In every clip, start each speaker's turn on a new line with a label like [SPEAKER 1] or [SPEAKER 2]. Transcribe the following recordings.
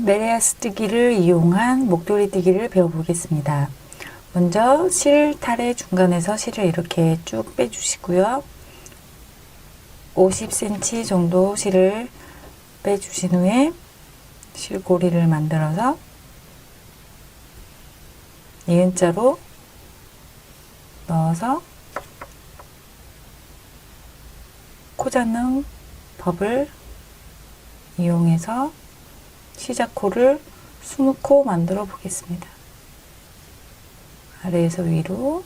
[SPEAKER 1] 메리아스 뜨기를 이용한 목도리 뜨기를 배워보겠습니다. 먼저 실탈의 중간에서 실을 이렇게 쭉 빼주시고요. 50cm 정도 실을 빼주신 후에 실고리를 만들어서 니은자로 넣어서 코 잡는 법을 이용해서 시작코를 20코 만들어 보겠습니다. 아래에서 위로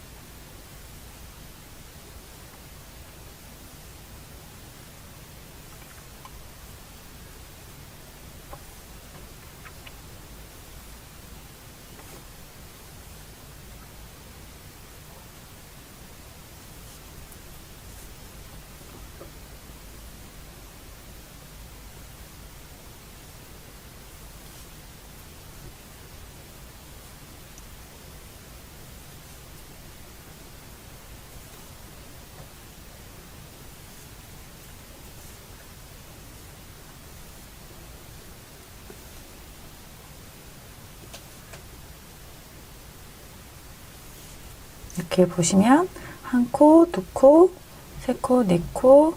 [SPEAKER 1] 이렇게 보시면 한 코, 두 코, 세 코, 네 코,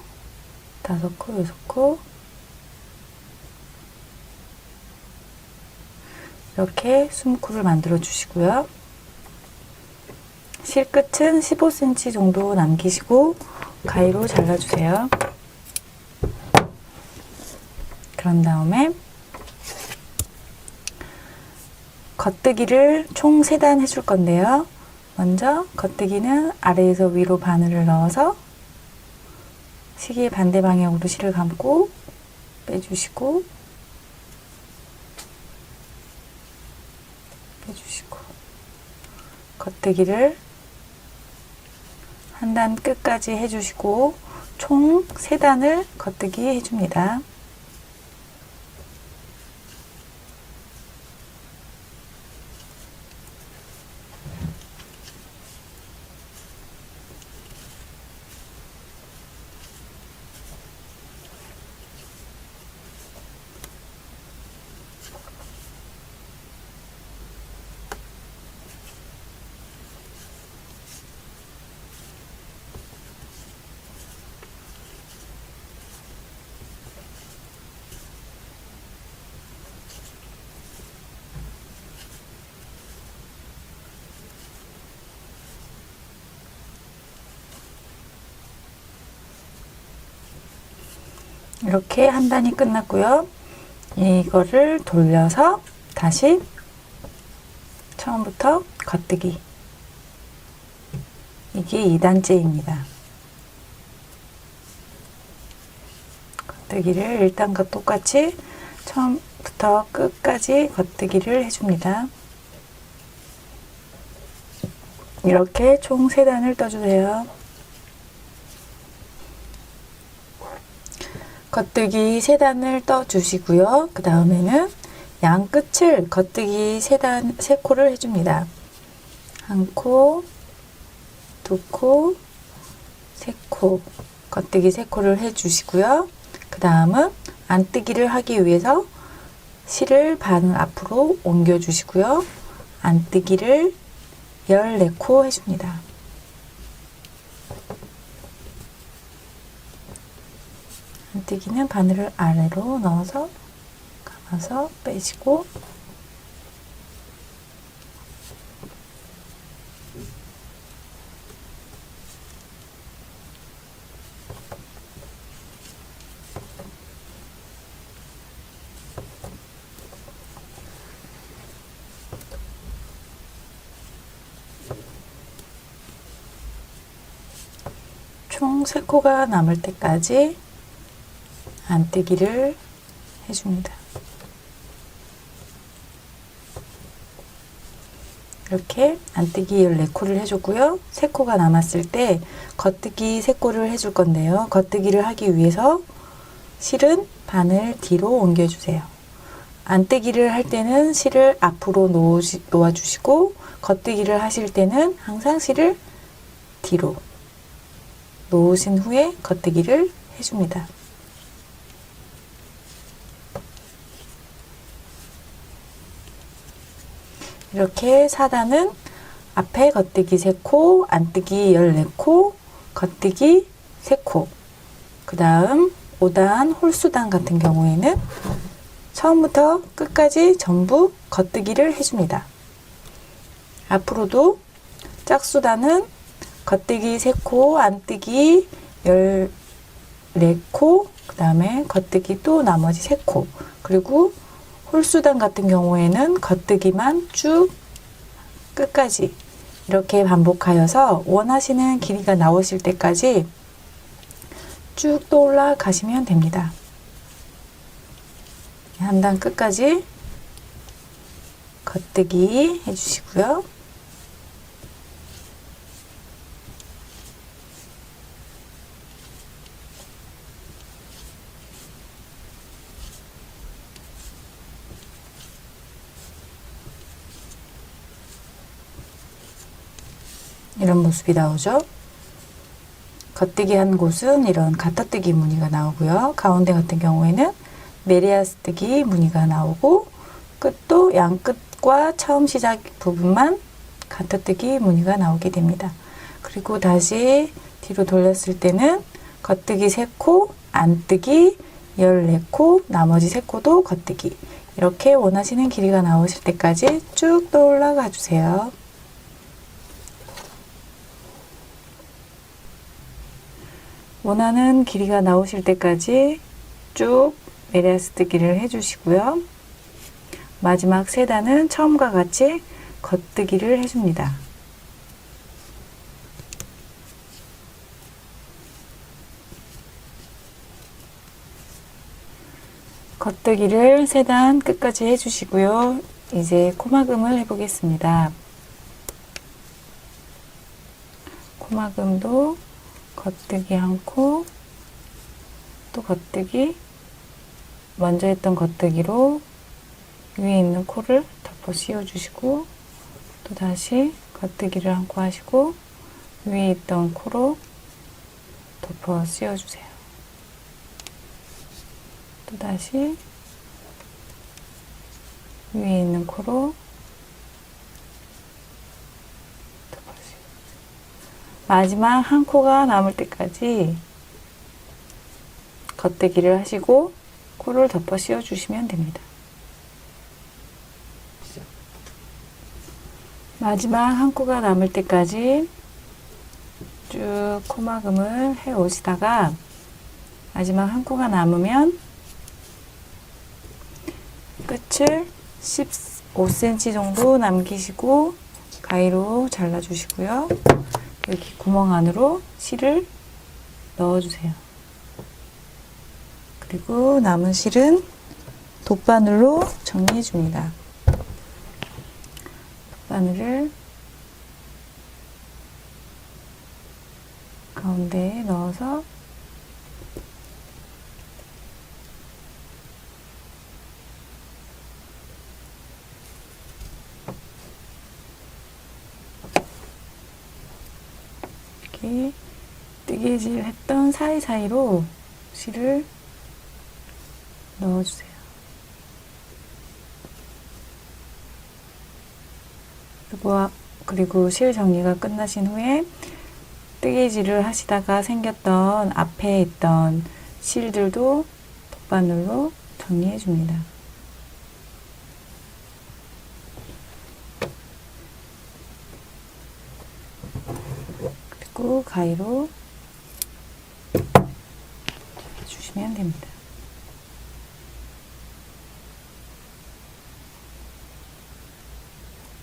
[SPEAKER 1] 다섯 코, 여섯 코 이렇게 20코를 만들어 주시고요. 실 끝은 15cm 정도 남기시고 가위로 잘라주세요. 그런 다음에 겉뜨기를 총 3단 해줄 건데요. 먼저 겉뜨기는 아래에서 위로 바늘을 넣어서 시계 반대 방향으로 실을 감고 빼주시고 빼주시고 겉뜨기를 한 단 끝까지 해주시고 총 3단을 겉뜨기 해줍니다. 이렇게 한 단이 끝났고요. 이거를 돌려서 다시 처음부터 겉뜨기. 이게 2단째입니다. 겉뜨기를 1단과 똑같이 처음부터 끝까지 겉뜨기를 해줍니다. 이렇게 총 3단을 떠주세요. 겉뜨기 3단을 떠주시고요. 그 다음에는 양 끝을 겉뜨기 3단, 3코를 해줍니다. 한 코, 두 코, 세 코. 겉뜨기 3코를 해주시고요. 그 다음은 안뜨기를 하기 위해서 실을 반을 앞으로 옮겨주시고요. 안뜨기를 14코 해줍니다. 안뜨기는 바늘을 아래로 넣어서 감아서 빼시고 총 3코가 남을 때까지 안뜨기를 해줍니다. 이렇게 안뜨기 14코를 해줬고요. 3코가 남았을 때 겉뜨기 3코를 해줄 건데요. 겉뜨기를 하기 위해서 실은 바늘 뒤로 옮겨주세요. 안뜨기를 할 때는 실을 앞으로 놓으시, 놓아주시고 겉뜨기를 하실 때는 항상 실을 뒤로 놓으신 후에 겉뜨기를 해줍니다. 이렇게 4단은 앞에 겉뜨기 3코, 안뜨기 14코, 겉뜨기 3코. 그 다음 5단 홀수단 같은 경우에는 처음부터 끝까지 전부 겉뜨기를 해줍니다. 앞으로도 짝수단은 겉뜨기 3코, 안뜨기 14코, 그 다음에 겉뜨기 또 나머지 3코, 그리고 홀수단 같은 경우에는 겉뜨기만 쭉 끝까지 이렇게 반복하여서 원하시는 길이가 나오실 때까지 쭉 떠올라 가시면 됩니다. 한 단 끝까지 겉뜨기 해주시고요. 이런 모습이 나오죠. 겉뜨기 한 곳은 이런 가타뜨기 무늬가 나오고요. 가운데 같은 경우에는 메리아스뜨기 무늬가 나오고 끝도 양끝과 처음 시작 부분만 가타뜨기 무늬가 나오게 됩니다. 그리고 다시 뒤로 돌렸을 때는 겉뜨기 3코, 안뜨기 14코, 나머지 3코도 겉뜨기 이렇게 원하시는 길이가 나오실 때까지 쭉 떠올라가 주세요. 원하는 길이가 나오실 때까지 쭉 메리아스 뜨기를 해주시고요. 마지막 세 단은 처음과 같이 겉뜨기를 해줍니다. 겉뜨기를 세 단 끝까지 해주시고요. 이제 코막음을 해보겠습니다. 코막음도 겉뜨기 한 코, 또 겉뜨기, 먼저 했던 겉뜨기로 위에 있는 코를 덮어 씌워주시고, 또 다시 겉뜨기를 한 코 하시고, 위에 있던 코로 덮어 씌워주세요. 또 다시 위에 있는 코로 덮어주세요. 마지막 한 코가 남을 때까지 겉대기를 하시고 코를 덮어 씌워 주시면 됩니다. 마지막 한 코가 남을 때까지 쭉 코막음을 해 오시다가 마지막 한 코가 남으면 끝을 15cm 정도 남기시고 가위로 잘라 주시고요. 여기 구멍 안으로 실을 넣어주세요. 그리고 남은 실은 돗바늘로 정리해 줍니다. 돗바늘을 가운데에 넣어서 이렇게 뜨개질 했던 사이사이로 실을 넣어주세요. 그리고, 아- 그리고 실 정리가 끝나신 후에 뜨개질을 하시다가 생겼던 앞에 있던 실들도 돗바늘로 정리해 줍니다. 그리고 가위로 주시면 됩니다.